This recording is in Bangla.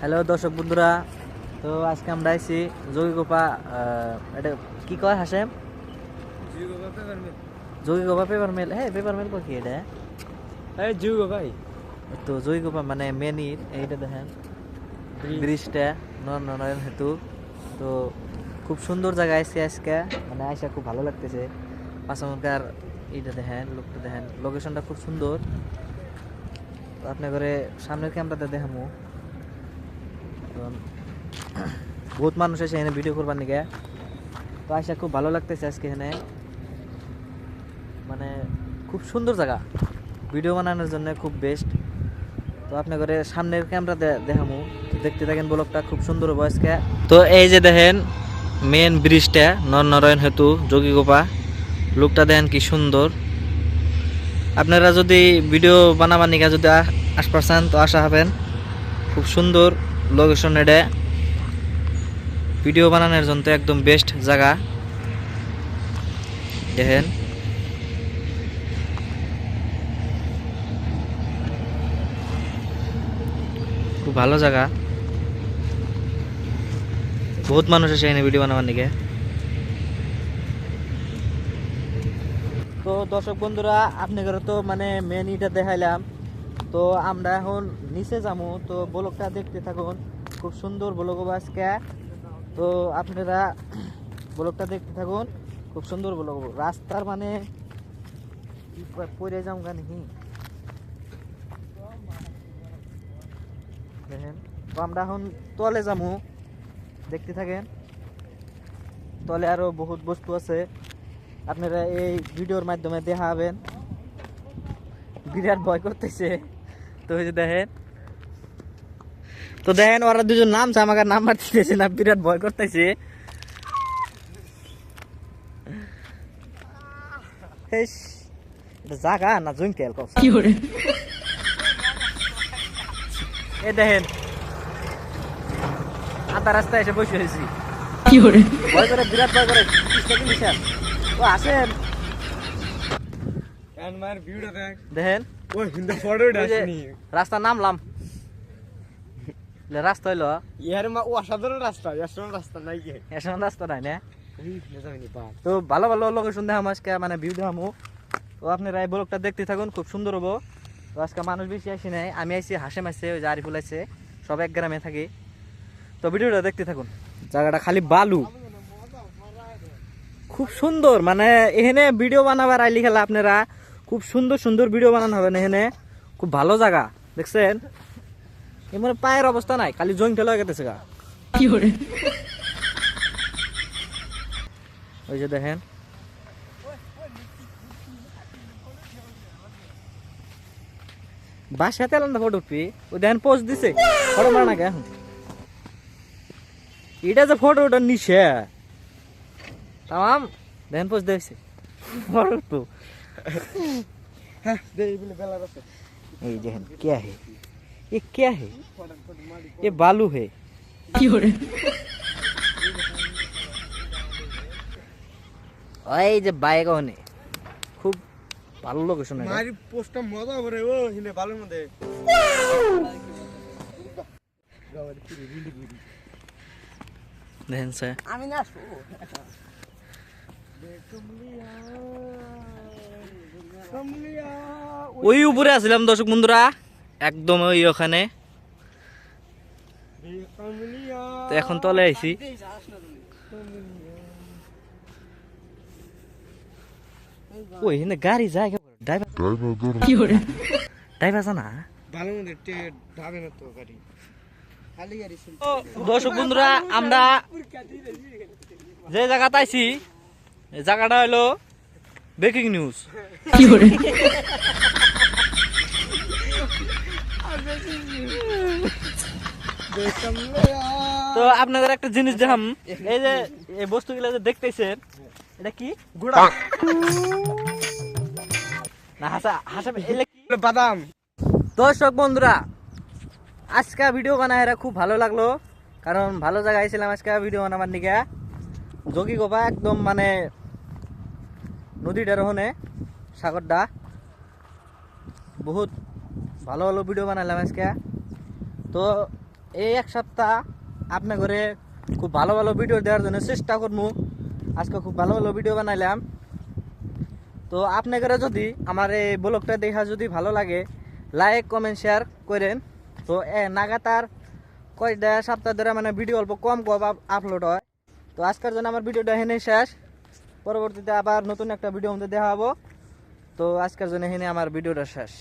হ্যালো দর্শক বন্ধুরা তো আজকে আমরা আইছি যোগীগোপা এটা কি কয় হাসেম? যোগীগোপা পেপার মিল হ্যাঁ পেপার মিল কি এটা? এই যুগ ভাই তো যোগীগোপা মানে মেনির এইটা দেখেন। ব্রিজটা নয়ন হেতু। তো খুব সুন্দর জায়গা আইসি আজকে মানে আইসা খুব ভালো লাগতেছে। পাঁচামনকার এইটা দেখেন লোকটা দেখেন লোকেশনটা খুব সুন্দর। তো আপনি করে সামনের ক্যামেরাতে দেখামু। বহুত মানুষ এসে এখানে ভিডিও করবার নিকে তো আইসা খুব ভালো লাগতেছে আজকে এখানে। মানে খুব সুন্দর জায়গা। ভিডিও বানানোর জন্য খুব বেস্ট তো আপনি করে সামনের ক্যামেরা দেখামু। দেখতে থাকেন ব্লগটা, খুব সুন্দর বয়সকে তো এই যে দেখেন মেন ব্রিজটা নরনারায়ণ হেতু যোগীগোপা। লুকটা দেখেন কি সুন্দর। আপনারা যদি ভিডিও বানাবার নিকা যদি আ- আসবার তো আসা হবেন খুব সুন্দর। লোকেশন এটা ভিডিও বানানোর জন্য একদম বেস্ট জায়গা। দেখেন। খুব ভালো জায়গা। বহুত মানুষ এসে এখানে ভিডিও বানাবার নিকে। তো দর্শক বন্ধুরা আপনাদের তো মানে মেন ইটা দেখাইলাম। তো আমরা এখন নিচে যাব তো ব্লগটা দেখতে থাকুন। খুব সুন্দর ব্লগ আজকে। তো আপনারা ব্লগটা দেখতে থাকুন। খুব সুন্দর ব্লগ রাস্তার মানে পড়ে যাম গা দেখেন, তো আমরা এখন তলে যাব দেখতে থাকেন। তলে আরও বহুত বস্তু আছে। আপনারা এই ভিডিওর মাধ্যমে দেখাবেন। বিরাট ভয় করতেছে। তো দেখেন তো দেখেন ওরা দুজন নামছে আমাকে নাম্বার দিতেছে না বিরাট ভয় করতেছে। জাগা না জুঙ্কেল কস? এই দেখেন আধা রাস্তায় এসে বসে হয়েছি ভয় করে বিরাট ভয় করে। ও আসেন। দেখেন। রাস্তা নামলাম রাস্তা হইল ইয়ার মা ও অসাধারণ রাস্তা অসাধারণ রাস্তা নাই কি? এখন রাস্তা নাই না? না তো ভালো ভালো লোকেশন দেখাম আজকে মানে ভিউ দেখামু তো আপনারা এই ব্লগটা দেখতে থাকুন খুব সুন্দর হব। তো আজকে মানুষ বেশি আসি নাই আমি আইছি হাসেম আসছে ওই যে আরিফুল আছে সব এক গ্রামে থাকি। তো ভিডিওটা দেখতে থাকুন। জায়গাটা খালি বালু। খুব সুন্দর মানে এখানে ভিডিও বানাবার আইলি খেলা আপনারা। খুব সুন্দর সুন্দর ভিডিও বানানো হবে এখানে। খুব ভালো জায়গা দেখছেন? এমন পায়ের অবস্থা নাই খালি জং ঠেলা গেতেছে গা। কি করে ওই যে দেখেন। বাসাতে এলাম না ফটো উঠবি ওই দেখেন পোস্ট দিছে ফটো মারা না কেন এটা যে ফটো ওটা নিছে তামাম দেখেন পোস্ট দিয়েছে ফটো উঠবো। হ্যাঁ এই দেখেন কে ये क्या है ये बालू है ওই যে বাইক ওনে খুব ভালো লোকেশন মারি পোস্টটা মজা করে ও হিনে ভালো মধ্যে দেখেন স্যার আমি না আসবো কমলিয়া ওই উপরে আসলাম দর্শক বন্ধুরা একদম ওই ওখানে। তো এখন তলে আইছি। ওই গাড়ি যায় ড্রাইভার ড্রাইভার জানা? ভালো মধ্যে ঢাবে না তো গাড়ি। দর্শক বন্ধুরা আমরা যে জায়গাতে আইছি জায়গাটা হলো ব্রেকিং নিউজ। তো আপনাদের একটা জিনিস দেখাম। এই যে এই বস্তুগুলো যে দেখতেছেন এটা কি? গুড়া। না হাসা হাসা এলে কি? বাদাম। দর্শক বন্ধুরা আজকে ভিডিও বানায় এরা খুব ভালো লাগল। কারণ ভালো জায়গায় ছিলাম আজকে ভিডিও বানাবার নিকে। যোগী গোপা একদম মানে নদীটার ওখানে সাগরটা। বহুত ভালো ভালো ভিডিও বানালাম আজকে। তো এই এক সপ্তাহ আপনার ঘরে খুব ভালো ভালো ভিডিও দেওয়ার জন্য চেষ্টা করব আজকে খুব ভালো ভালো ভিডিও বানাইলাম। তো আপনাদের যদি আমার এই ব্লগটা দেখা যদি ভালো লাগে লাইক কমেন্ট শেয়ার করেন। তো এ নাগাতার কয়টা সপ্তাহ ধরে মানে ভিডিও অল্প কম কম আপলোড হয়। তো আজকের জন্য আমার ভিডিওটা হেনে শেষ। পরবর্তীতে আবার নতুন একটা ভিডিও মধ্যে দেখা হব। তো আজকের জন্য হেনে আমার ভিডিওটা শেষ।